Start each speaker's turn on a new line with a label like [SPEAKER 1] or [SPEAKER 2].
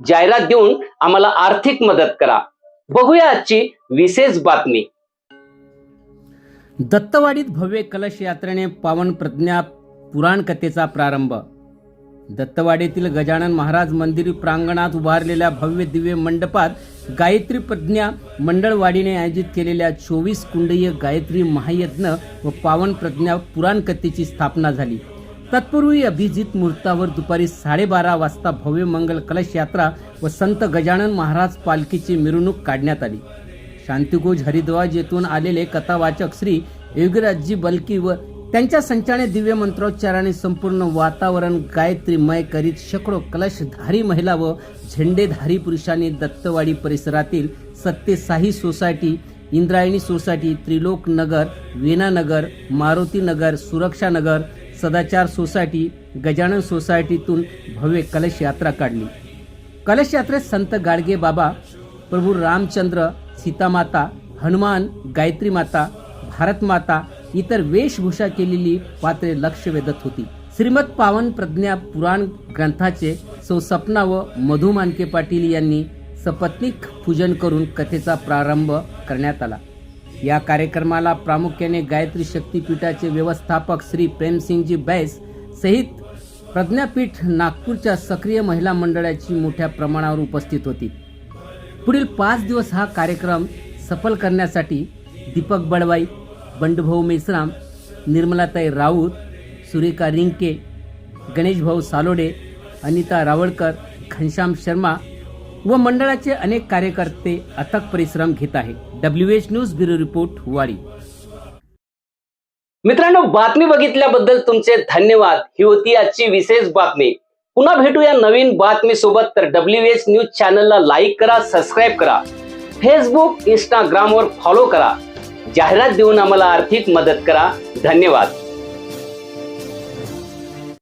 [SPEAKER 1] जाहिरात देऊन आम्हाला आर्थिक मदत करा. बघूया आजची विशेष बातमी. दत्तवाडीत भव्य कलश यात्रेने पावन प्रज्ञा पुराण कथेचा प्रारंभ. दत्तवाडीतील गजानन महाराज मंदिर प्रांगणात उभारलेल्या भव्य दिव्य मंडपात गायत्री प्रज्ञा मंडळवाडीने आयोजित केलेल्या चोवीस कुंडीय गायत्री महायज्ञ व पावन प्रज्ञा पुराण कथेची स्थापना झाली. तत्पूर्वी अभिजित मुहूर्तावर दुपारी साडेबारा वाजता भव्य मंगल कलश यात्रा व संत गजानन महाराज पालखीची मिरवणूक काढण्यात आली. शांतिगोज हरिद्वाज येथून आलेले कथावाचक श्री योगीराजजी बलकी व त्यांच्या संचाने दिव्य मंत्रोच्चाराने संपूर्ण वातावरण गायत्रीमय करीत शेकडो कलशधारी महिला व झेंडेधारी पुरुषांनी दत्तवाडी परिसरातील सत्यसाही सोसायटी इंद्रायणी सोसायटी त्रिलोक नगर वीणानगर मारुती नगर सुरक्षा नगर सदाचार सोसायटी गजानन सोसायटीतून भव्य कलश यात्रा काढली. कलश यात्रेत संत गाडगे बाबा प्रभू रामचंद्र सीतामाता हनुमान गायत्री माता भारत माता इतर वेशभूषा केलेली पात्रे लक्ष वेधत होती. श्रीमद पावन प्रज्ञा पुराण ग्रंथाचे सौ सपना व मधु मानके पाटील यांनी सपत्निक पूजन करून कथेचा प्रारंभ करण्यात आला. या कार्यक्रमाला प्रामुख्याने गायत्री शक्तीपीठाचे व्यवस्थापक श्री प्रेमसिंगजी बैस सहित प्रज्ञापीठ नागपूरच्या सक्रिय महिला मंडळाची मोठ्या प्रमाणावर उपस्थित होती. पुढील पाच दिवस हा कार्यक्रम सफल करण्यासाठी दीपक बडवाई बंडभाऊ मेश्राम निर्मलाताई राऊत सुरेखा रिंके गणेशभाऊ सालोडे अनिता रावळकर घनश्याम शर्मा व मंडळाचे अनेक कार्यकर्ते अथक परिश्रम घेत आहे. W H news bureau report वारी. मित्रांनो बातमी बघितल्याबद्दल तुमचे धन्यवाद. ही होती आजची विशेष बातमी. पुन्हा भेटूया नवीन बातमी सोबत तर डब्ल्यू एच न्यूज चॅनलला लाईक करा सबस्क्राईब करा. फेसबुक इंस्टाग्रामवर फॉलो करा. जाहिरात देऊन आम्हाला आर्थिक मदत करा. धन्यवाद.